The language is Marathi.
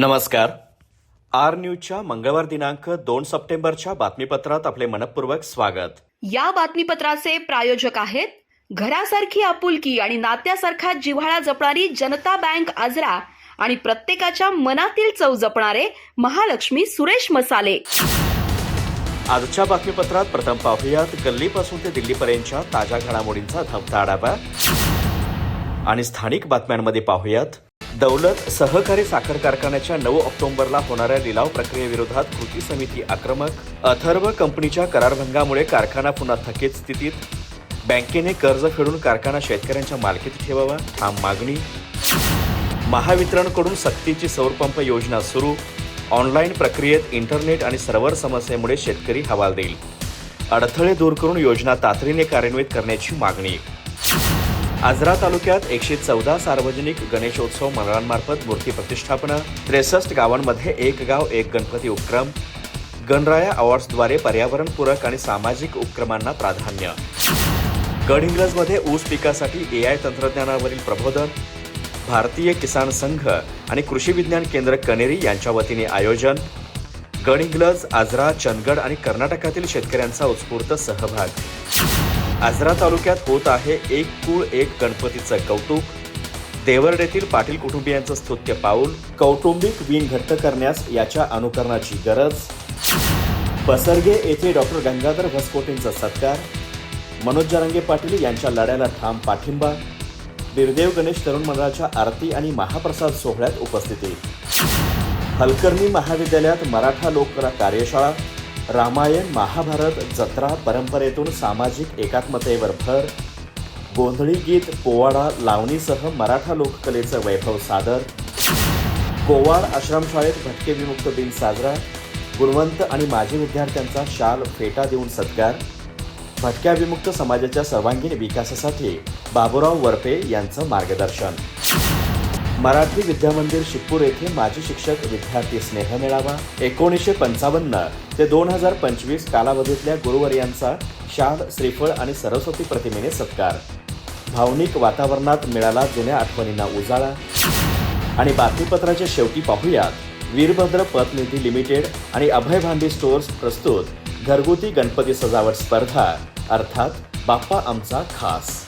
नमस्कार. आर न्यूजच्या मंगळवार दिनांक दोन सप्टेंबरच्या बातमीपत्रात आपले मनपूर्वक स्वागत. या बातमीपत्राचे प्रायोजक आहेत घरासारखी आपुलकी आणि नात्यासारखा जिव्हाळा जपणारी जनता बँक आजरा आणि प्रत्येकाच्या मनातील चव जपणारे महालक्ष्मी सुरेश मसाले. आजच्या बातमीपत्रात प्रथम पाहूयात गल्लीपासून ते दिल्लीपर्यंतच्या ताज्या घडामोडींचा धबता आढावा आणि स्थानिक बातम्यांमध्ये पाहूयात दौलत सहकारी साखर कारखान्याच्या नऊ ऑक्टोबरला होणाऱ्या लिलाव प्रक्रियेविरोधात कृती समिती आक्रमक अथर्व कंपनीच्या करारभंगामुळे कारखाना पुन्हा थकीत स्थितीत बँकेने कर्ज फेडून कारखाना शेतकऱ्यांच्या मालकीत ठेवावा ठाम मागणी. महावितरणकडून सक्तीची सौरपंप योजना सुरू. ऑनलाईन प्रक्रियेत इंटरनेट आणि सर्व्हर समस्येमुळे शेतकरी हवाल देईल अडथळे दूर करून योजना तातडीने कार्यान्वित करण्याची मागणी. आजरा तालुक्यात एकशे चौदा सार्वजनिक गणेशोत्सव मंडळांमार्फत मूर्ती प्रतिष्ठापना त्रेसष्ट गावांमध्ये एक गाव एक गणपती उपक्रम गणराया अवॉर्ड्सद्वारे पर्यावरणपूरक आणि सामाजिक उपक्रमांना प्राधान्य. गडहिंग्लजमध्ये ऊस पिकासाठी ए आय तंत्रज्ञानावरील प्रबोधन भारतीय किसान संघ आणि कृषी विज्ञान केंद्र कनेरी यांच्या वतीने आयोजन गडहिंग्लज आजरा चंदगड आणि कर्नाटकातील शेतकऱ्यांचा उत्स्फूर्त सहभाग. आजरा तालुक्यात होत आहे एक कुळ एक गणपतीचं कौतुक. देवर्डेतील पाटील कुटुंबियांचं स्तुत्य पाऊल कौटुंबिक विण घट्ट करण्यास याच्या अनुकरणाची गरज. पसरगे येथे डॉक्टर गंगाधर भसकोटेंचा सत्कार. मनोज जरांगे पाटील यांच्या लढ्याला ठाम पाठिंबा. बिरदेव गणेश तरुण मंडळाच्या आरती आणि महाप्रसाद सोहळ्यात उपस्थिती. हलकर्णी महाविद्यालयात मराठा लोककला कार्यशाळा. रामायण महाभारत जत्रा परंपरेतून सामाजिक एकात्मतेवर भर. गोंधळी गीत पोवाडा लावणीसह मराठा लोककलेचं वैभव सादर. कोवाड आश्रमशाळेत भटके विमुक्त दिन साजरा. गुणवंत आणि माजी विद्यार्थ्यांचा शाल फेटा देऊन सत्कार. भटक्या विमुक्त समाजाच्या सर्वांगीण विकासासाठी बाबुराव वरपे यांचं मार्गदर्शन. मराठी विद्यामंदिर शिकपूर येथे माजी शिक्षक विद्यार्थी स्नेह मेळावा एकोणीसशे पंचावन्न ते दोन हजार पंचवीस कालावधीतल्या गुरुवर्यांचा शाल श्रीफळ आणि सरस्वती प्रतिमेने सत्कार. भावनिक वातावरणात मिळाला जुन्या आठवणींना उजाळा. आणि बातमीपत्राच्या शेवटी पाहूयात. वीरभद्र पतनिधी लिमिटेड आणि अभय भांडी स्टोअर्स प्रस्तुत. घरगुती गणपती सजावट स्पर्धा. अर्थात बाप्पा आमचा खास.